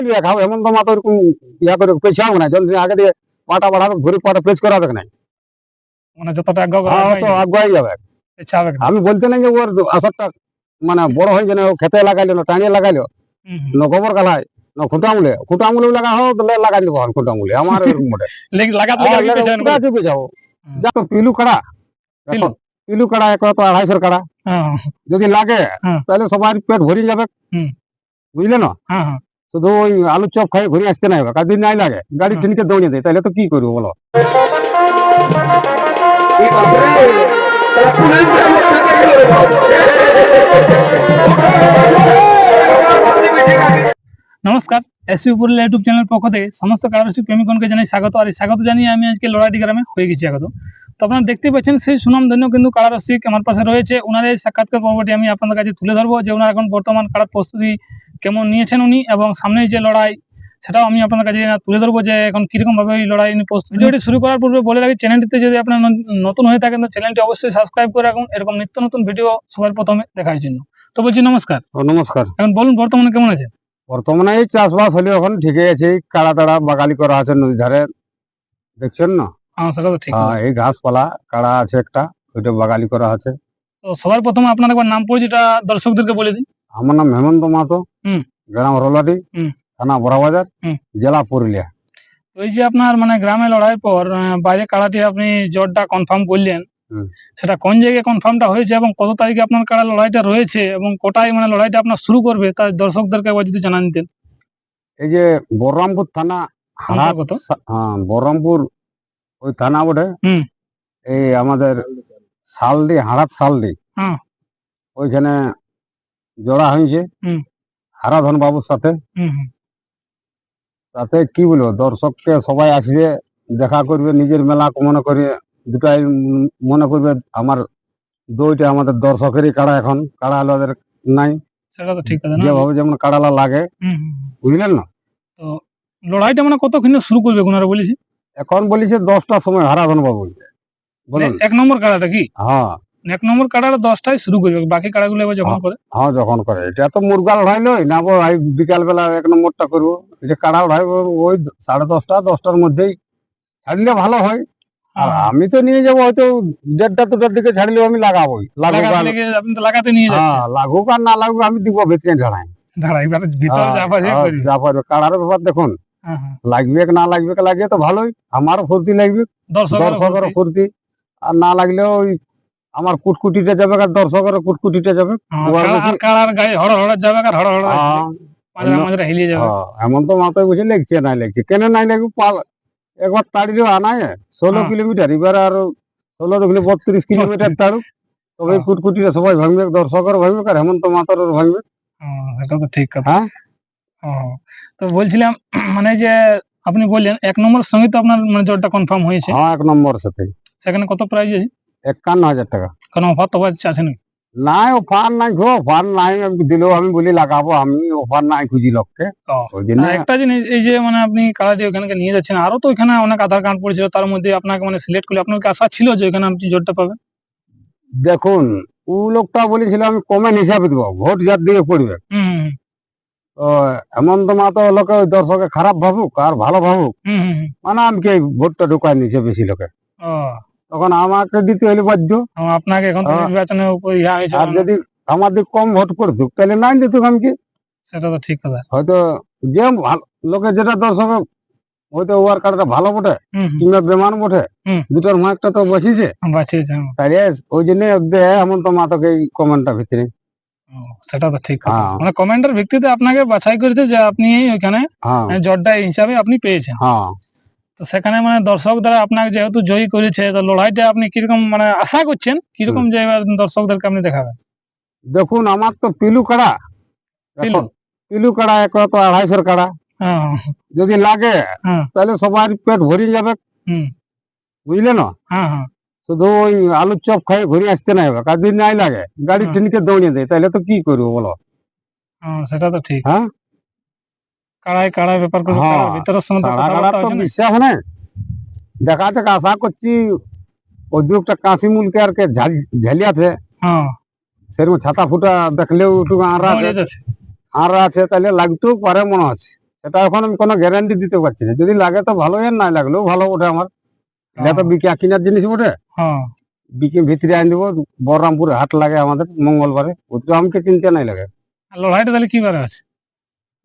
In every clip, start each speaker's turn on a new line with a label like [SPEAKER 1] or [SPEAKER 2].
[SPEAKER 1] লিয়ে খাও এমন তো মাথা ওরকম ইয়া করে পেছাও না যখন আগে দিয়ে পাটা বাড়াবে ঘুরে পাটা প্রেস করাবে না।
[SPEAKER 2] মানে যতটা
[SPEAKER 1] হ্যাঁ আগুয়াই যাবে। আমি বলতে নাই যে ওর আসরটা মানে বড় হয়ে যেন খেতে লাগাইলো না টানিয়ে লাগাইলো না গোবর গালায় না খুঁটা আমুলে খুঁটা লাগা হোক লাগাই দেবো আমার এরকম মোটে
[SPEAKER 2] লাগাতে
[SPEAKER 1] হ্যাঁ। যা তো পিলু কাড়া।
[SPEAKER 2] পিলু?
[SPEAKER 1] কাড়া এক তো আড়াইশোর কাড়া।
[SPEAKER 2] হ্যাঁ।
[SPEAKER 1] যদি লাগে। তাহলে সবার পেট ভরে যাবে। বুঝলে না? শুধু ওই আলু চপ খাই ঘুরে আসতে নাই হবে কাদিন নাই লাগে গাড়ি
[SPEAKER 2] হুম।
[SPEAKER 1] টিনকে দৌড়িয়ে দেয় তাহলে তো কি করব বলো
[SPEAKER 2] নমস্কার এসি উপরলা ইউটিউব চ্যানেল পক্ষ থেকে সমস্ত কারারসিক প্রেমিকগণকে জানাই স্বাগত। আর এই স্বাগত জানিয়ে আমি আজকে লড়াইটি গ্রামে হয়ে গেছি আগত তো আপনারা দেখতে পাচ্ছেন সেই সুনামধন্য কিন্তু কারারসিক আমার পাশে রয়েছে। ওনার এই সাক্ষাৎকার পর্বটি আমি আপনাদের কাছে তুলে ধরবো যে ওনার এখন বর্তমান কারার প্রস্তুতি কেমন নিয়েছেন উনি এবং সামনে যে লড়াই সেটাও আমি আপনাদের কাছে তুলে ধরবো যে এখন কীরকম ভাবে এই লড়াই প্রস্তুতি। ভিডিওটি শুরু করার পূর্বে বলে রাখি চ্যানেলটিতে যদি আপনার নতুন হয়ে থাকেন তো চ্যানেলটি অবশ্যই সাবস্ক্রাইব করে রাখুন। এরকম নিত্য নতুন ভিডিও সবার প্রথমে দেখার জন্য। তো বলছি নমস্কার।
[SPEAKER 1] নমস্কার।
[SPEAKER 2] এখন বলুন বর্তমানে কেমন আছে
[SPEAKER 1] বর্তমানে এই চাষবাস হলে এখন ঠিকই আছে। কাড়া তাড়া বাগালি করা আছে নদী ধারে। দেখছেন না?
[SPEAKER 2] হ্যাঁ
[SPEAKER 1] হ্যাঁ এই ঘাসপালা কাড়া আছে একটা ওইটা বাগালি করা আছে।
[SPEAKER 2] তো সবার প্রথমে আপনার একবার নাম পরিচয়টা দর্শকদেরকে বলে দিন
[SPEAKER 1] আমার নাম হেমন্ত মাহাতো
[SPEAKER 2] হুম।
[SPEAKER 1] গ্রাম রোলাটি
[SPEAKER 2] হুম।
[SPEAKER 1] থানা বড়াবাজার জেলা পুরুলিয়া।
[SPEAKER 2] তো এই যে আপনার মানে গ্রামে লড়াই পর বাইরে কাড়াটি আপনি জটটা কনফার্ম করলেন। সেটা কোন জায়গায় কনফার্মটা হয়েছে এবং কত তারিখে আপনার কারা লড়াইটা রয়েছে এবং কোটায় মানে লড়াইটা আপনার শুরু করবে তার দর্শকদেরকে একবার যদি জানান দিতেন
[SPEAKER 1] এই যে বলরামপুর থানা
[SPEAKER 2] অন্তর্গত?
[SPEAKER 1] সা- হ্যাঁ বলরামপুর ওই থানা বটে
[SPEAKER 2] হুম।
[SPEAKER 1] এই আমাদের শালডি হাড়াত শালডি
[SPEAKER 2] হ্যাঁ।
[SPEAKER 1] ওইখানে জোড়া হয়েছে হারাধন বাবুর সাথে। তাতে কি বলব দর্শককে সবাই আসবে দেখা করবে নিজের মেলা মনে করে দুটাই মনে করবে আমার দইটা আমাদের দর্শকেরই কাড়া এখন কাড়া আলাদের নাই।
[SPEAKER 2] সেটা তো ঠিক আছে না?
[SPEAKER 1] যেভাবে যেমন কাড়ালা লাগে। বুঝলেন না?
[SPEAKER 2] তো লড়াইটা মানে কতক্ষণ শুরু করবে ওনারা বলেছি?
[SPEAKER 1] এখন বলিছে দশটার সময় হারাধন বাবু
[SPEAKER 2] এক নম্বর কাড়াটা কি?
[SPEAKER 1] হ্যাঁ।
[SPEAKER 2] এক নম্বর কাড়াটা দশটায় শুরু করবে বাকি কাড়াগুলো এবার যখন করে?
[SPEAKER 1] হ্যাঁ যখন করে। এটা তো মুরগা লড়াই নয় না এই বিকাল বেলা এক নম্বরটা করব। এটা কাড়া লড়াই ওই- ওই সাড়ে দশটা দশটার মধ্যেই। ছাড়লে ভালো হয়। আর। আমি তো নিয়ে যাব হয়তো দেড়টা দুটার দিকে ছাড়লেও আমি লাগাবোই। লাগুক আর
[SPEAKER 2] আপনি তো লাগাতে নিয়ে যাচ্ছেন।
[SPEAKER 1] হ্যাঁ লাগুক আর না লাগুক আমি দিব ভিতরে ঝাড়াই।
[SPEAKER 2] দাঁড়া এবার ভিতরে যা পারবে
[SPEAKER 1] হ্যাঁ, যা পারবে কাড়ার ব্যাপার দেখুন
[SPEAKER 2] হ্যাঁ, হ্যাঁ।
[SPEAKER 1] লাগবে না লাগবে কি লাগিয়ে তো ভালোই। আমারও ফুর্তি লাগবে
[SPEAKER 2] দর্শকের
[SPEAKER 1] দর্শকেরও ফুর্তি। আর না লাগলেও ওই আমার কুটকুটিটা যাবে আর দর্শকেরও কুটকুটিটা যাবে। এমন তো মাথায় বুঝে লেগছে না লেগছে। কেন নাই লাগবে একবার তাড়িয়ে আনায় ষোলো
[SPEAKER 2] হ্যাঁ।
[SPEAKER 1] কিলোমিটার এবার আর ষোলো দুগুলি বত্রিশ কিলোমিটার তাড়ুক তবে
[SPEAKER 2] হ্যাঁ।
[SPEAKER 1] কুটকুটিটা সবাই ভাঙবে দর্শকের ভাঙবে আর হেমন্ত মাতারও ভাঙবে
[SPEAKER 2] হ্যাঁ, এটা তো ঠিক কথা
[SPEAKER 1] হ্যাঁ।
[SPEAKER 2] হ্যাঁ। তো বলছিলাম মানে যে আপনি বললেন এক নম্বর সঙ্গে তো আপনার মানে জোরটা কনফার্ম হয়েছে
[SPEAKER 1] হ্যাঁ এক নম্বর সাথে
[SPEAKER 2] সেখানে কত প্রাইজ আছে
[SPEAKER 1] একান্ন হাজার টাকা
[SPEAKER 2] কারণ অফার তো আছে আছে নাকি
[SPEAKER 1] নাই অফার নাই গো অফার নাই আমি দিলেও আমি বলি লাগাবো আমি অফার নাই খুঁজি লোককে
[SPEAKER 2] ও।
[SPEAKER 1] ওই জন্য
[SPEAKER 2] একটা জিনিস এই যে মানে আপনি কালাদি ওখানে নিয়ে যাচ্ছেন আরও তো ওখানে অনেক আধার কার্ড পড়েছিল তার মধ্যে আপনাকে মানে সিলেক্ট করলে আপনার আশা ছিল যে ওখানে আপনি জোরটা পাবেন?
[SPEAKER 1] দেখুন ও লোকটা বলেছিল আমি কমেন্ট হিসাবে দিব ভোট যার দিয়ে পড়বে।
[SPEAKER 2] হুম হুম,
[SPEAKER 1] তো হেমন্ত মাতো লোকে ওই দর্শকে খারাপ ভাবুক আর ভালো ভাবুক। মানে আমি কি ভোটটা ঢুকাই নিছে বেশি লোকে। তখন আমাকে দিতে হলে বাধ্য।
[SPEAKER 2] আপনাকে এখন
[SPEAKER 1] হ্যাঁ।
[SPEAKER 2] নির্বাচনের উপর ইয়া হয়েছে
[SPEAKER 1] আর যদি আমার দিক কম ভোট পড়তুক তাহলে নাই দিত আমি
[SPEAKER 2] সেটা তো ঠিক কথা।
[SPEAKER 1] হয়তো যে লোকে যেটা দর্শকে হয়তো ওয়ার কার্ডটা ভালো বটে কিংবা বেমান বটে। দুটোর একটা তো বসিছে
[SPEAKER 2] বাঁচিয়েছে।
[SPEAKER 1] ওই জন্য দে হেমন্ত মাতকে এই কমেন্টটা ভিতরে।
[SPEAKER 2] সেটা তো ঠিক কথা।
[SPEAKER 1] হ্যাঁ।
[SPEAKER 2] মানে কমেন্টের ভিত্তিতে আপনাকে বাছাই করেছে যে আপনি ওইখানে
[SPEAKER 1] হ্যাঁ।
[SPEAKER 2] জটটা হিসাবে আপনি পেয়েছেন।
[SPEAKER 1] হ্যাঁ।
[SPEAKER 2] তো সেখানে মানে দর্শক দ্বারা আপনাকে যেহেতু জয়ী করেছে তো লড়াইটা আপনি কীরকম মানে আশা করছেন? কীরকম যে এবার দর্শকদেরকে আপনি দেখাবেন?
[SPEAKER 1] দেখুন আমার তো পিলু কাড়া।
[SPEAKER 2] পিলু?
[SPEAKER 1] এখন পিলু? কাড়া এক তো আড়াইশোর কাড়া।
[SPEAKER 2] হ্যাঁ।
[SPEAKER 1] যদি লাগে
[SPEAKER 2] হ্যাঁ।
[SPEAKER 1] তাহলে সবার পেট ভরে যাবে।
[SPEAKER 2] হুম।
[SPEAKER 1] বুঝলে না?
[SPEAKER 2] হ্যাঁ হ্যাঁ।
[SPEAKER 1] শুধু ওই আলুর চপ খাই ঘুরে আসতে নাই হবে। কাদিন নাই লাগে গাড়ি
[SPEAKER 2] হুম।
[SPEAKER 1] টিনকে দৌড়িয়ে দেয় তাহলে তো কি করব বলো?
[SPEAKER 2] হ্যাঁ, সেটা তো ঠিক।
[SPEAKER 1] হ্যাঁ?
[SPEAKER 2] কাড়াই কাড়াই ব্যাপার করে
[SPEAKER 1] হ্যাঁ,
[SPEAKER 2] ভিতরের সঙ্গে তো হচ্ছে না।
[SPEAKER 1] দেখা যাক আশা করছি উদ্যোগটা কাশি মুলকে আর কে ঝাল- ঝালিয়াছে
[SPEAKER 2] হ্যাঁ।
[SPEAKER 1] সেরকম ছাতা ফুটা দেখলেও একটু আঁরা আছে।
[SPEAKER 2] দাঁড়িয়ে
[SPEAKER 1] আছে তাহলে লাগতেও পারে মনে হচ্ছে। সেটা এখন আমি কোনো গ্যারান্টি দিতে পারছি না। যদি লাগে তো ভালো আর না লাগলেও ভালো ওঠে আমার। এটা তো বিকে কিনার জিনিস ওঠে
[SPEAKER 2] হ্যাঁ।
[SPEAKER 1] বিকে ভিতরে আনি দেবো বলরামপুরে হাট লাগে আমাদের মঙ্গলবারে। ওটা আমাকে চিন্তা নাই লাগে।
[SPEAKER 2] লড়াইটা তাহলে কি বারে আছে?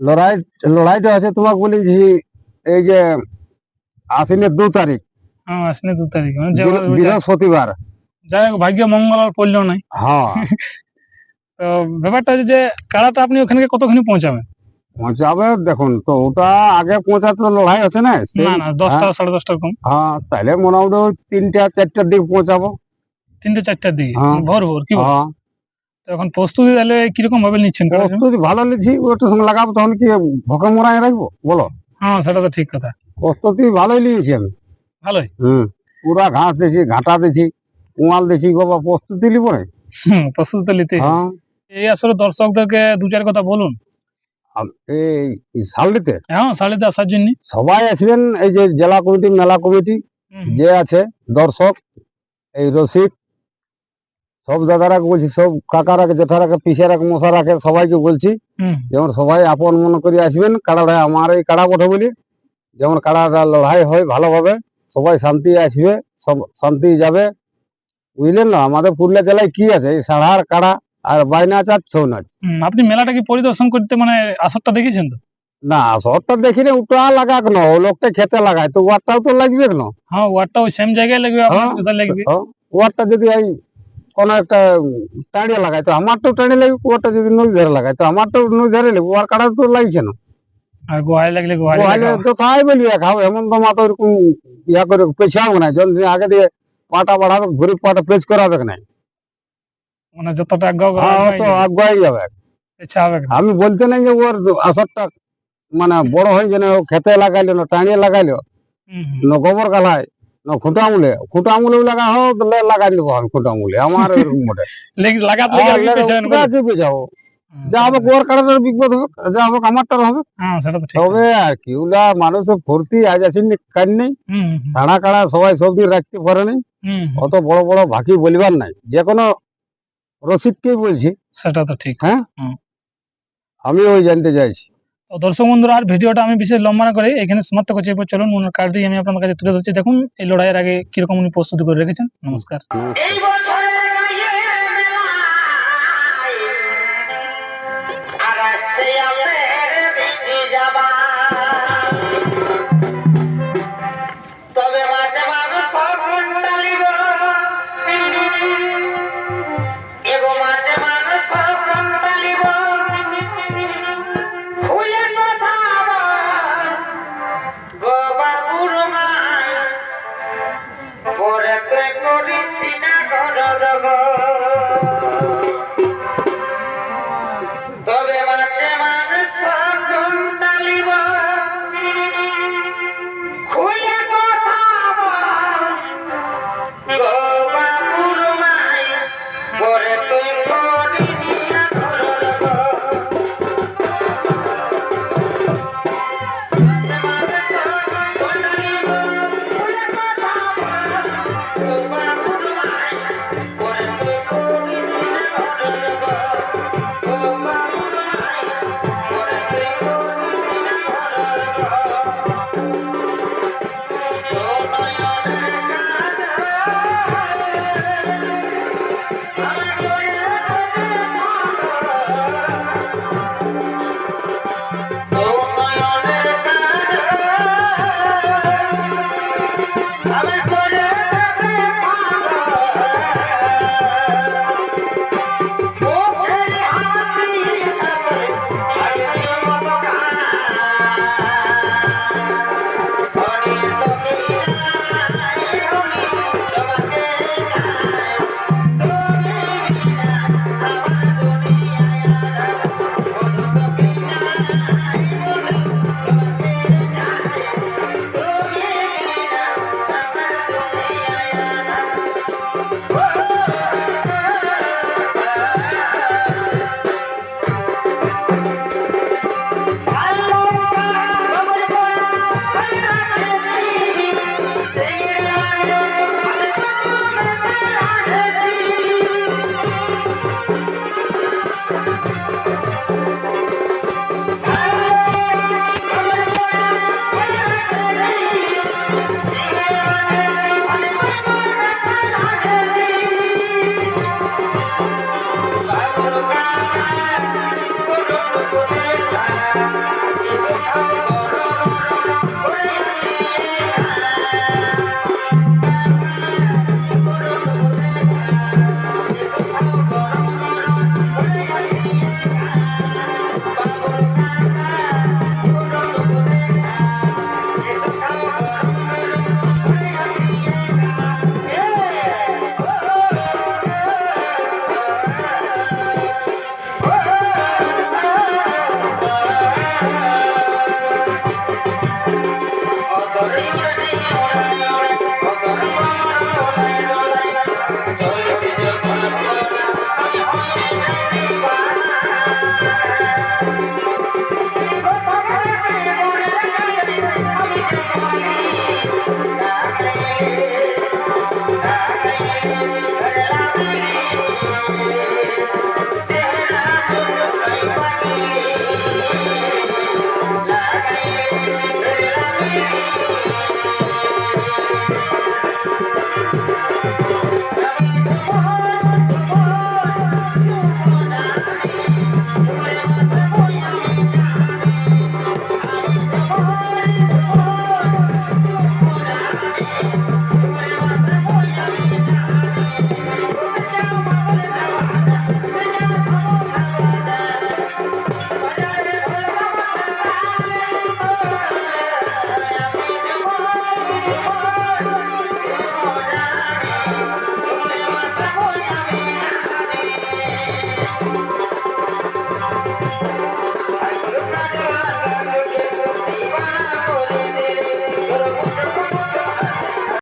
[SPEAKER 1] লড়াই লড়াইটা আছে তোমাকে বলেছি এই যে আশ্বিনের দু তারিখ।
[SPEAKER 2] হ্যাঁ আসলে দু তারিখ মানে
[SPEAKER 1] বৃহস্পতিবার।
[SPEAKER 2] যাই হোক ভাগ্য মঙ্গল আর পড়ল নাই।
[SPEAKER 1] হ্যাঁ।
[SPEAKER 2] তো ব্যাপারটা যে কাড়াটা আপনি ওখানে কতখানি পৌঁছাবেন?
[SPEAKER 1] পৌঁছাবে দেখুন তো ওটা আগে পৌঁছাতে লড়াই আছে না
[SPEAKER 2] না দশটা সাড়ে দশটার কম।
[SPEAKER 1] হ্যাঁ তাহলে মোটামুটি তিনটা চারটার দিকে পৌঁছাবো।
[SPEAKER 2] তিনটে চারটার দিকে?
[SPEAKER 1] হ্যাঁ।
[SPEAKER 2] ভোর ভোর কি
[SPEAKER 1] হ্যাঁ।
[SPEAKER 2] তো এখন প্রস্তুতি তাহলে কীরকম ভাবে নিচ্ছেন?
[SPEAKER 1] প্রস্তুতি ভালো নিচ্ছি ওটার সঙ্গে লাগাবো তখন কি ভকে মোড়ায় রাখব? বলো।
[SPEAKER 2] হ্যাঁ সেটা তো ঠিক কথা।
[SPEAKER 1] প্রস্তুতি ভালোই নিয়েছি আমি।
[SPEAKER 2] ভালোই?
[SPEAKER 1] হুম পুরা ঘাস দিয়েছি ঘাটা দিয়েছি উমাল দিয়েছি বাবা প্রস্তুতি নিবো না।
[SPEAKER 2] হুম প্রস্তুতি তো নিতেই হবে।
[SPEAKER 1] হ্যাঁ।
[SPEAKER 2] এই আসলে দর্শকদেরকে দু চার কথা বলুন।
[SPEAKER 1] এই শালডিতে
[SPEAKER 2] হ্যাঁ শাড়িতে আসার জন্য।
[SPEAKER 1] সবাই আসবেন এই যে জেলা কমিটি মেলা কমিটি যে আছে দর্শক এই রসিক সব দাদারাকে বলছি সব কাকারাকে জেঠারাকে পিসেরাকে মশারাকে সবাইকে বলছি যেমন সবাই আপন মনে করে আসবেন কাড়াটা আমার এই কাড়া বটে বলি যেমন কাড়াটা লড়াই হয় ভালোভাবে সবাই শান্তি আসবে সব শান্তি যাবে। বুঝলেন না আমাদের পুরুলিয়া জেলায় কি আছে? এই সাড়ার কাড়া আর বাইনা আছে আর ছৌ নাচ।
[SPEAKER 2] আপনি মেলাটা কি পরিদর্শন করতে মানে আসরটা দেখেছেন তো?
[SPEAKER 1] না আসরটা দেখি না ওটা লাগাক না ও লোকটা খেতে লাগায় তো ওয়ারটাও তো লাগবে না
[SPEAKER 2] হ্যাঁ ওয়ার্ডটা ওই সেম জায়গায় লাগবে আপনার
[SPEAKER 1] হ্যাঁ।
[SPEAKER 2] লাগবে।
[SPEAKER 1] হ্যাঁ, ওয়ারটা যদি এই কোন একটা টাড়িয়ে লাগায় তো আমারটাও টাড়িয়ে লাগবে ওয়ারটা যদি নই ধরে লাগায় তো আমারটাও নই ধরে লাগবে ওয়ার কাটা তো লাগছে না।
[SPEAKER 2] আর গোহাই লাগলে গোহাই
[SPEAKER 1] তো বলি খাও ইয়া করে পেছাবো না আগে দিয়ে পাটা বাড়াবে ঘুরি পাটা পেছ করাবে না
[SPEAKER 2] মানে যতটা
[SPEAKER 1] হ্যাঁ আগুয়াই যাবে। আমি বলতে নাই যে ওর আসরটা মানে বড় হয়ে যেন খেতে লাগাইলো না টানিয়ে লাগাইলো গোবর গালায়। খুঁটা আমুলে খুঁটা আমুলে লাগা হোক তাহলে লাগাই দেবো আমি খুঁটা আমুলে আমার এরকম মোটে
[SPEAKER 2] লাগাতে?
[SPEAKER 1] কি পেছাবো যা হবে গোয়ার কাটাটার বিপদ হবে যা হবে আমারটার হবে।
[SPEAKER 2] হ্যাঁ
[SPEAKER 1] তবে আর কি মানুষের ফুর্তি আজ আসেনি কাজ নেই।
[SPEAKER 2] হুম, হুম,
[SPEAKER 1] সাড়া কাড়া সবাই সব দিন রাখতে পারে নাই। অত বড় বড় বলিবার নাই। যে কোনো রসিদকেই বলছি।
[SPEAKER 2] সেটা তো ঠিক।
[SPEAKER 1] আমি ওই জানতে চাইছি।
[SPEAKER 2] তো দর্শক বন্ধুরা, আর ভিডিওটা আমি বিশেষ লম্বা না করে এখানে সমাপ্ত করছি। এরপর চলুন ওনার কার্ড দিয়ে আমি আপনার কাছে তুলে ধরছি। দেখুন, এই লড়াইয়ের আগে কীরকম উনি প্রস্তুতি করে রেখেছেন। নমস্কার।